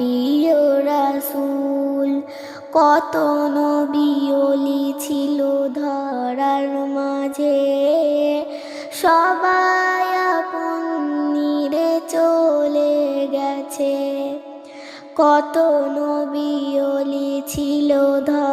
প্রিয় রাসুল, কত নবিয়লি ছিল ধরার মাঝে। সবাই আপন নিরে চলে গেছে। কত নবিয়লি ছিল ধরার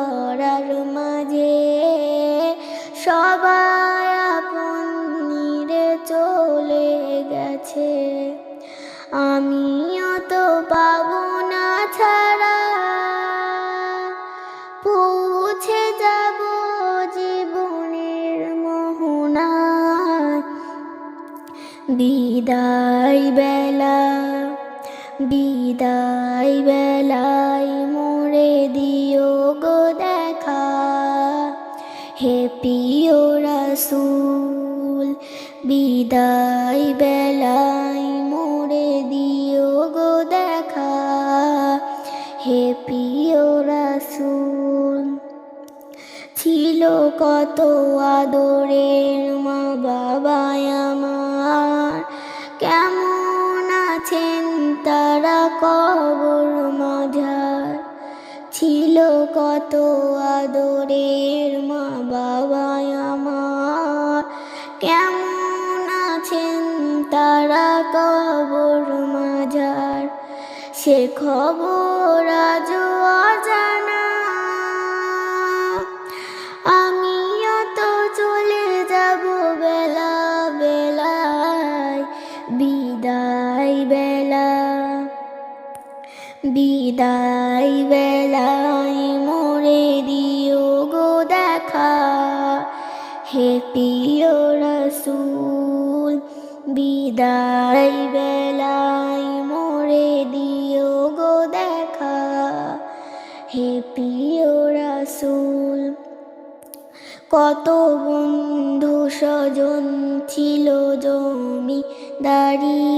বিদায় বেলা, বিদায় বেলায় মোড়ে দিও গো দেখা। হে প্রিয় রাসূল, বিদায় বেলায় মোড়ে দিও গো দেখা। হে প্রিয় রাসূল, ছিল কত আদরের মা বাবা আমার। তারা কবর মাঝার ছিল কত আদরের মা বাবা আমার। কেমন আছেন তারা কবর মাঝার? সে খবর আজ বিদায় বেলায় মোরে দিও গো দেখা। হে প্রিয় রসুল, বিদায় বেলায় মোড়ে দিও গো দেখা। হে প্রিয় রাসূল, কত বন্ধু স্বজন ছিল জমিদারি।